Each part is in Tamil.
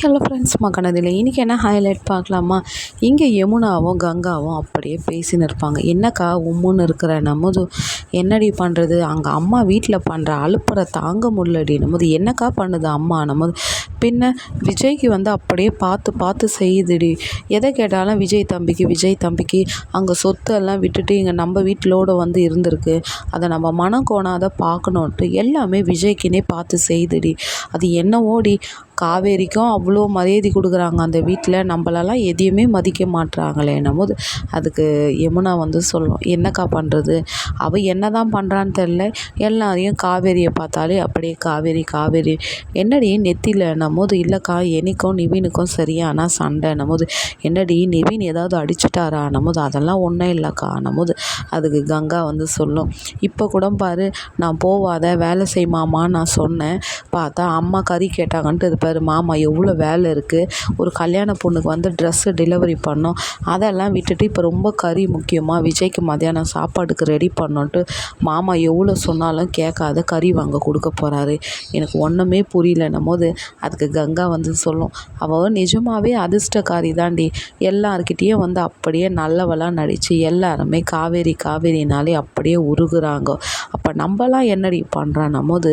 ஹலோ ஃப்ரெண்ட்ஸ் மக்கனதில் இன்றைக்கி என்ன ஹைலைட் பார்க்கலாமா? இங்கே யமுனாவும் கங்காவும் அப்படியே பேசின்னு இருப்பாங்க. என்னக்கா உம்முன்னு இருக்கிற நம்மது என்னடி பண்ணுறது அங்கே அம்மா வீட்டில் பண்ணுற அழுப்புற தாங்க முடியலடி நம்மது என்னக்கா பண்ணுது அம்மா நம்மது பின்ன விஜய்க்கு வந்து அப்படியே பார்த்து பார்த்து செய்யுதுடி. எதை கேட்டாலும் விஜய் தம்பிக்கு விஜய் தம்பிக்கு அங்கே சொத்து எல்லாம் விட்டுட்டு இங்கே நம்ம வீட்டிலோடு வந்து இருந்திருக்கு. அதை நம்ம மனம் கோணாத பார்க்கணுன்ட்டு எல்லாமே விஜய்க்குனே பார்த்து செய்துடி. அது என்னவோடி? காவேரிக்கும் அவ்வளோ மரியாதை கொடுக்குறாங்க அந்த வீட்டில். நம்மளெல்லாம் எதையுமே மதிக்க மாட்றாங்களே போது அதுக்கு யமுனா வந்து சொல்லும் என்னக்கா பண்ணுறது அவள் என்ன தான் பண்ணுறான்னு தெரில எல்லாரையும் காவேரியை பார்த்தாலே அப்படியே காவேரி காவேரி. என்னடி நெத்தியில் நம்மோது இல்லைக்கா எனக்கும் நிவினுக்கும் சரியான சண்டை போது என்னடி நிவின் ஏதாவது அடிச்சிட்டாரா போது அதெல்லாம் ஒன்றும் இல்லைக்கா போது அதுக்கு கங்கா வந்து சொல்லும். இப்போ கூட பாரு நான் போவாத வேலை செய்மாமா நான் சொன்னேன். பார்த்தா அம்மா கறி கேட்டாங்கன்ட்டு இது மாமா எவ்வளோ வேலை இருக்குது ஒரு கல்யாண பொண்ணுக்கு வந்து ட்ரெஸ்ஸு டெலிவரி பண்ணோம். அதெல்லாம் விட்டுட்டு இப்போ ரொம்ப கறி முக்கியமாக விஜய்க்கு மத்தியானம் சாப்பாடுக்கு ரெடி பண்ணோன்ட்டு மாமா எவ்வளோ சொன்னாலும் கேட்காத கறி வாங்க கொடுக்க போகிறாரு எனக்கு ஒன்றுமே புரியலன்னும் போது அதுக்கு கங்கா வந்து சொல்லும் அவள் நிஜமாகவே அதிர்ஷ்டக்காரி தாண்டி எல்லாருக்கிட்டேயும் வந்து அப்படியே நல்லவளாக நடித்து எல்லாருமே காவேரி காவேரினாலே அப்படியே உருகுறாங்க. அப்போ நம்மலாம் என்னடி பண்ணுறான்னும் போது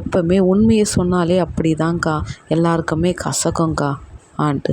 எப்போவுமே உண்மையை சொன்னாலே அப்படி தான்க்கா எல்லாருக்குமே கசக்குங்க்கா ஆன்ட்டு.